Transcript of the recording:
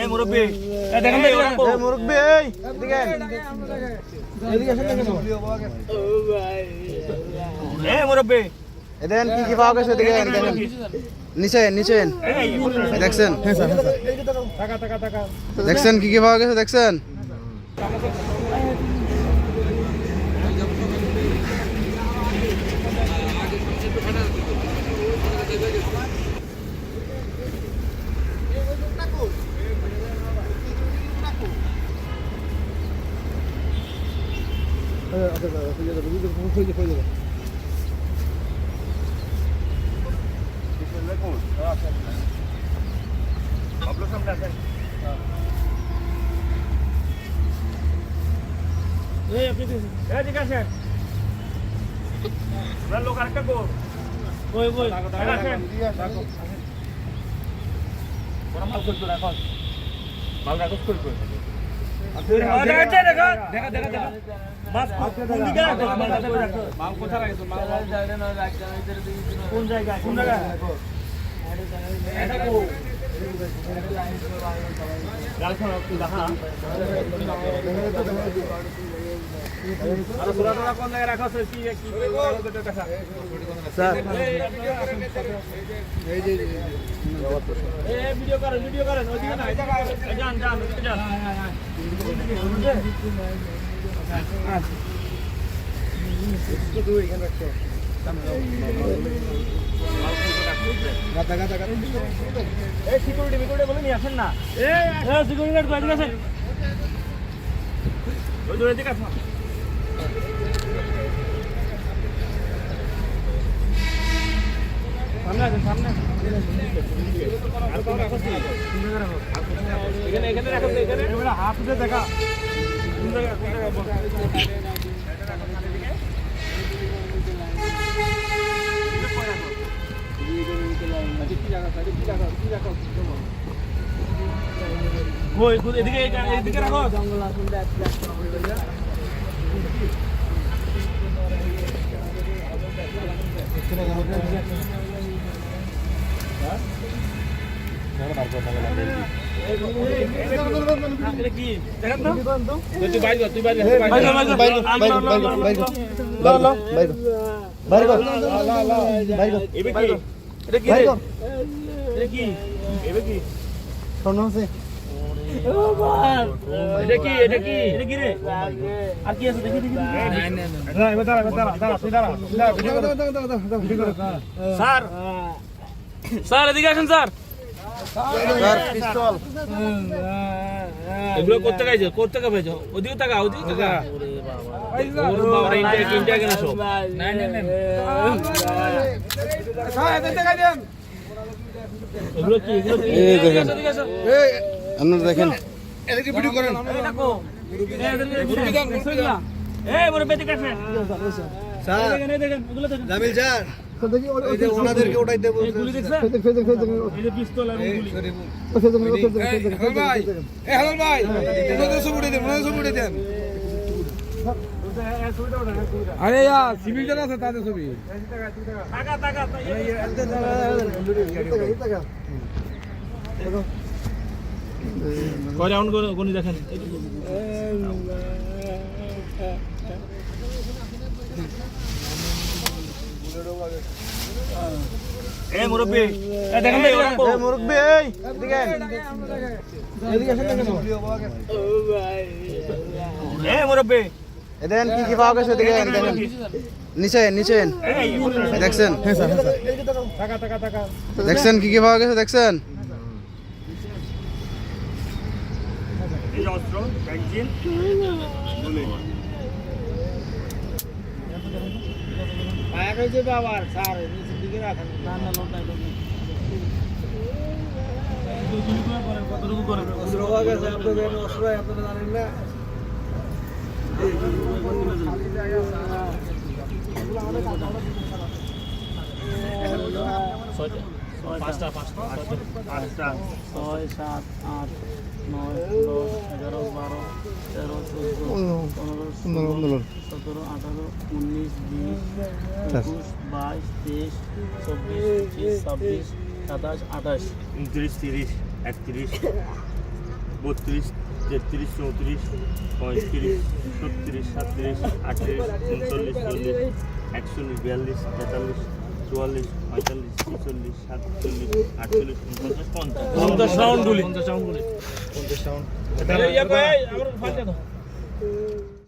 এই মুরব্বি দেখেন তো এগুলো রাখো। মুরব্বী এই এদিকে এদিকে আসেন না কেন? মুরব্বি। এদেন কি কি পাওয়া গেছে এদিকে দেখেন। নিচে নিচে দেখছেন? দেখছেন কি কি পাওয়া গেছে দেখছেন? ঠিক আছে লোক আরেকটা কো ওই ওই আসেন বড় মাল করতে রাখো মাল রাখো কই কোন জায়গায় কোন জায়গায় দেখা স্যার এই এই সিকিউরিটি বলে নিয়ে আসেন না এই সিকিউরিটি গার্ড দিকে আসুন সামনে আসেন সামনে আসেন। আর কোন রাখো কি? এখানে এখানে রাখো তো, এখানে হাত উঠে দেখা কোন জায়গা কোন জায়গা বল। কই কই এদিকে এদিকে রাখো। এটা কি আর কি আছে দেখি দেখি স্যার স্যার এদিকে আসেন স্যার। এগুলো করতে গাইছো করতে কা পেয়েছ? ওদিকে টাকা ওদিকে টাকা ওরে বাবা রে ইন্ডিয়া ইন্ডিয়া কেন সব? না না না এগুলো কি এগুলো দেখেন। এদিকে আসো, এই আপনারা দেখেন। এদিকে ভিডিও করেন। এই দেখো। এই দেখো এই বড় বেটি কাছে জামিল স্যার ওনাদেরকে উঠাইতে এই গুলি দেখছেন এই যে পিস্তল আর আরে সিভিল জন আছে তাদের ছবি টাকা টাকা কয় রাউন্ড গনি দেখেন এই মুরব্বি দেখেন তো এগুলো রাখো। মুরব্বী এই এদিকে এদিকে আসেন না এই মুরব্বি। এদেন কি কি পাওয়া গেছে এদিকে দেখেন। নিচে নিচে দেখছেন? দেখছেন কি কি পাওয়া গেছে দেখছেন? এই যে পাঁচটা পাঁচটা পাঁচটা। ছয় সাত আট। নয় দশ এগারো বারো তেরো চোদ্দ পনেরো সতেরো আঠারো উনিশ বিশ একুশ বাইশ তেইশ চব্বিশ পঁচিশ ছাব্বিশ সাতাশ আঠাশ। উনত্রিশ তিরিশ একত্রিশ বত্রিশ তেত্রিশ চৌত্রিশ পঁয়ত্রিশ ছত্রিশ সাতত্রিশ আটত্রিশ উনচল্লিশ চল্লিশ একচল্লিশ বিয়াল্লিশ তেতাল্লিশ চুয়াল্লিশ পঁয়তাল্লিশ ছেচল্লিশ সাতচল্লিশ আটচল্লিশ উনপঞ্চাশ পঞ্চাশ। পঞ্চাশ রাউন্ড গুলি। পঞ্চাশ রাউন্ড পঞ্চাশ রাউন্ড